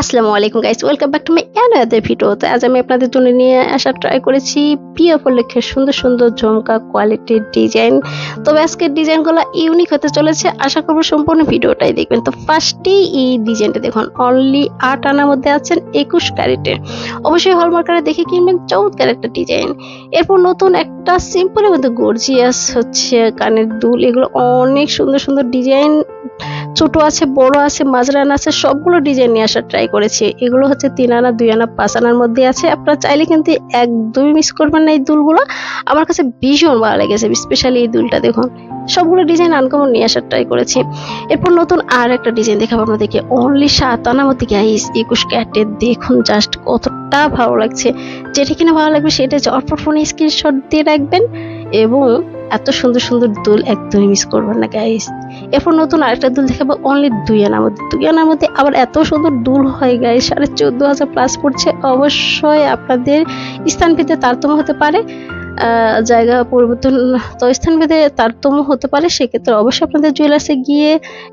আসসালামু আলাইকুম guys welcome back to my another video তো আজ আমি আপনাদের জন্য নিয়ে আসা ট্রাই করেছি প্রিয় উপলক্ষে সুন্দর সুন্দর, ঝুমকা কোয়ালিটির ডিজাইন তবে আজকের ডিজাইনগুলো ইউনিক হতে চলেছে। আশা করব সম্পূর্ণ ভিডিওটাই দেখবেন। তো ফার্স্টেই এই ডিজাইনটা দেখুন অনলি আট আনার মধ্যে আছেন একুশ ক্যারেটের অবশ্যই হলমার্কারে দেখে কিনবেন, চমৎকার একটা ডিজাইন এরপর নতুন একটা সিম্পলের মধ্যে গর্জিয়াস হচ্ছে কানের দুল। এগুলো অনেক সুন্দর সুন্দর ডিজাইন ছোট আছে, বড় আছে, মাঝরান আছে, সবগুলো ডিজাইন নিয়ে আসার ট্রাই করেছি। এগুলো হচ্ছে তিন আনা, দুই আনা, পাঁচ আনার মধ্যে আছে। আপনারা চাইলে কিন্তু একদমই মিস করবেন না এই দুলগুলো। আমার কাছে ভীষণ ভালো লেগেছে স্পেশালি এই দুলটা দেখুন। সবগুলো ডিজাইন আনকমন নিয়ে আসার ট্রাই করেছি। এরপর নতুন আর একটা ডিজাইন দেখাবো আপনাদেরকে। অনলি সাত আনার মধ্যে গাইস একুশ ক্যাটের দেখুন জাস্ট কতটা ভালো লাগছে। যেটা কিনা ভালো লাগবে সেটা ঝটপট ফোনে স্ক্রিনশট দিয়ে রাখবেন এবং এত সুন্দর সুন্দর দুল একদমই মিস করবেন না গাইস এরপর নতুন আরেকটা দুল দেখাবো অনলি দুই আনার মধ্যে। দুই আনার মধ্যে আবার এত সুন্দর দুল হয় গাই সাড়ে চোদ্দ হাজার প্লাস পড়ছে। অবশ্যই আপনাদের স্থান পেতে তারতম্য হতে পারে। জায়গা পরিবর্তন তো স্থান ভেদে তারতম্য হতে পারে, সেক্ষেত্রে অবশ্যই আপনাদের জুয়েলার্সে গিয়ে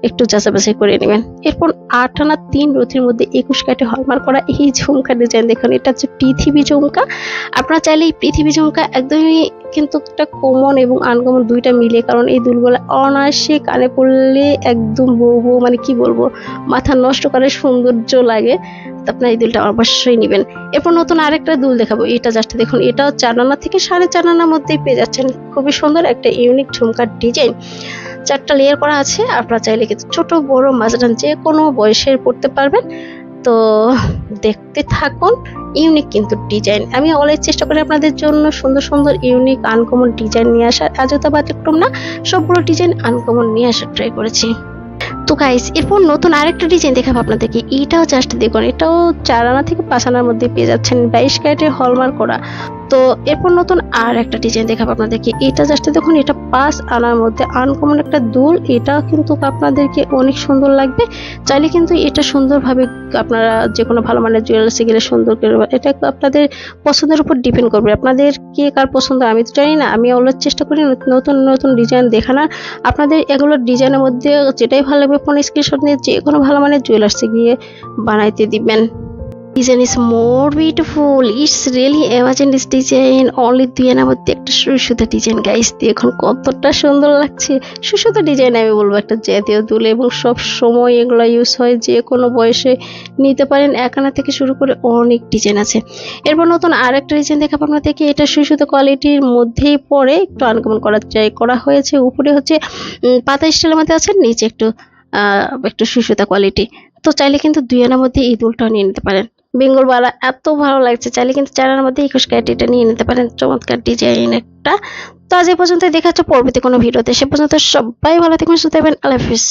একটু যাচাই করে নেবেন। এরপর আট আনা তিন রতির মধ্যে একুশ কাটে হলমার করা এই ঝুমকা ডিজাইন দেখুন, এটা হচ্ছে পৃথিবী ঝুমকা। আপনারা চাইলে এই পৃথিবী ঝুমকা একদমই কিন্তু একটা কমন এবং আনকমন দুইটা মিলে কারণ এই দুলগুলো অনায়াসে কানে পড়লে একদম বউ বউ মানে কি বলব, মাথা নষ্ট করে সৌন্দর্য লাগে। আপনার এই দুলটা অবশ্যই নেবেন। এরপর নতুন আরেকটা দুল দেখাবো। এটা জাস্ট দেখুন, এটাও চার আনা থেকে সাড়ে চার আনার মধ্যেই পেয়ে যাচ্ছেন। খুবই সুন্দর একটা ইউনিক ঝুমকার ডিজাইন চারটা লেয়ার করা আছে, আপনারা চাইলে কিন্তু ছোট, বড়, মাঝরান যে কোনো বয়সের পড়তে পারবেন। তো দেখতে থাকুন ইউনিক কিন্তু ডিজাইন আমি অলওয়েজ চেষ্টা করি আপনাদের জন্য সুন্দর সুন্দর ইউনিক আনকমন ডিজাইন নিয়ে আসার। আজও তা ব্যতিক্রম না, সবগুলো ডিজাইন আনকমন নিয়ে আসার ট্রাই করেছি। তো গাইস এরপর নতুন আরেকটা ডিজাইন দেখাবো আপনাদেরকে। এটাও জাস্ট দেখুন, এটাও চার আনা থেকে পাঁচ আনার মধ্যে পেয়ে যাচ্ছেন। বাইশ ক্যারেটের হলমার্ক করা। তো এরপর নতুন আর একটা ডিজাইন দেখাবো আপনাদেরকে। এটা জাস্ট দেখুন, এটা পাঁচ আনার মধ্যে আনকমন একটা দুল। এটা কিন্তু আপনাদেরকে অনেক সুন্দর লাগবে। চাইলে কিন্তু এটা সুন্দরভাবে আপনারা যে কোনো ভালো মানের জুয়েলার্সে গেলে সুন্দর করে এটা আপনাদের পছন্দের উপর ডিপেন্ড করবে। আপনাদের কে কার পছন্দ আমি তো জানি না। আমি অলরেজ চেষ্টা করি নতুন নতুন ডিজাইন দেখানোর। আপনাদের এগুলো ডিজাইনের মধ্যে যেটাই ভালো লাগবে ফোন স্ক্রিনশট নিয়ে যে কোনো ভালো মানের জুয়েলার্সে গিয়ে বানাইতে দিবেন। Design is more beautiful it's really amazing this design only দুই এর মধ্যে একটা সুসুতা ডিজাইন গাইস দিয়ে এখন কতটা সুন্দর লাগছে। সুসুতা ডিজাইন আমি বলব একটা জাতীয় দুল এবং সব সময় এগুলো ইউজ হয়, যে কোনো বয়সে নিতে পারেন। একানা থেকে শুরু করে অনেক ডিজাইন আছে। এরপর নতুন আর একটা ডিজাইন দেখাবো আপনাদেরকে। এটা সুসুতা কোয়ালিটির মধ্যেই পড়ে, একটু আনকমন করা যায় করা হয়েছে। উপরে হচ্ছে পাতা স্টাইলের মধ্যে আছে, নিচে একটু একটু সুসুতা কোয়ালিটি তো চাইলে কিন্তু দুই আনার মধ্যে এই দুলটাও নিয়ে নিতে পারেন। বেঙ্গল বালা এত ভালো লাগছে। চাইলে কিন্তু চারার মধ্যে একুশ ক্যারেট এটা নিয়ে নিতে পারেন। চমৎকার ডিজাইন একটা। তো আজ এই পর্যন্ত দেখা যাচ্ছে পরবর্তী কোনো ভিডিওতে। সে পর্যন্ত সবাই ভালো থাকবেন থাকবেন। আল্লাহ হাফিজ।